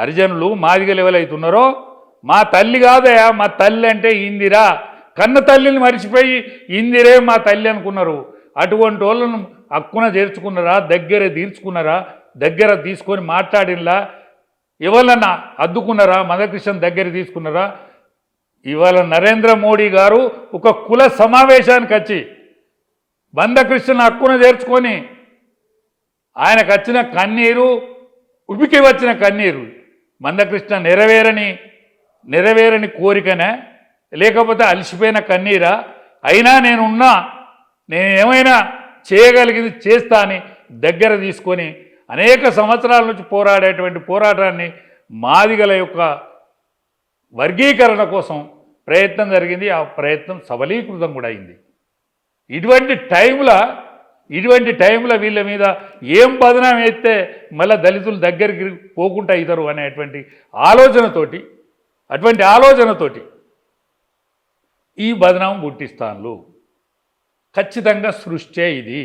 హరిజనులు మాదిగలు ఎవరైతున్నారో మా తల్లి కాదయా మా తల్లి అంటే ఇందిరా. కన్న తల్లిని మరిచిపోయి ఇందిరే మా తల్లి అనుకున్నారు. అటువంటి వాళ్ళను హక్కున చేర్చుకున్నారా? దగ్గర తీర్చుకున్నారా? దగ్గర తీసుకొని మాట్లాడినలా? ఎవరన్నా అద్దుకున్నారా? మదకృష్ణ దగ్గర తీసుకున్నారా? ఇవాళ నరేంద్ర మోడీ గారు ఒక కుల సమావేశానికి వచ్చి బంధకృష్ణ హక్కున చేర్చుకొని ఆయనకు వచ్చిన కన్నీరు ఉబికి వచ్చిన కన్నీరు. మందకృష్ణ నెరవేరని నెరవేరని కోరికనే లేకపోతే అలసిపోయిన కన్నీరా అయినా నేనున్నా నేను ఏమైనా చేయగలిగింది చేస్తా అని దగ్గర తీసుకొని అనేక సంవత్సరాల నుంచి పోరాడేటువంటి పోరాటాన్ని మాదిగల యొక్క వర్గీకరణ కోసం ప్రయత్నం జరిగింది. ఆ ప్రయత్నం సబలీకృతం కూడా అయింది. ఇటువంటి టైంలో ఇటువంటి టైంలో వీళ్ళ మీద ఏం బదనాం వేస్తే మళ్ళీ దళితులు దగ్గరికి పోకుండా అవుతారు అనేటువంటి ఆలోచనతోటి అటువంటి ఆలోచనతోటి ఈ బదనాం పుట్టిస్తాన్లు. ఖచ్చితంగా సృష్టే ఇది.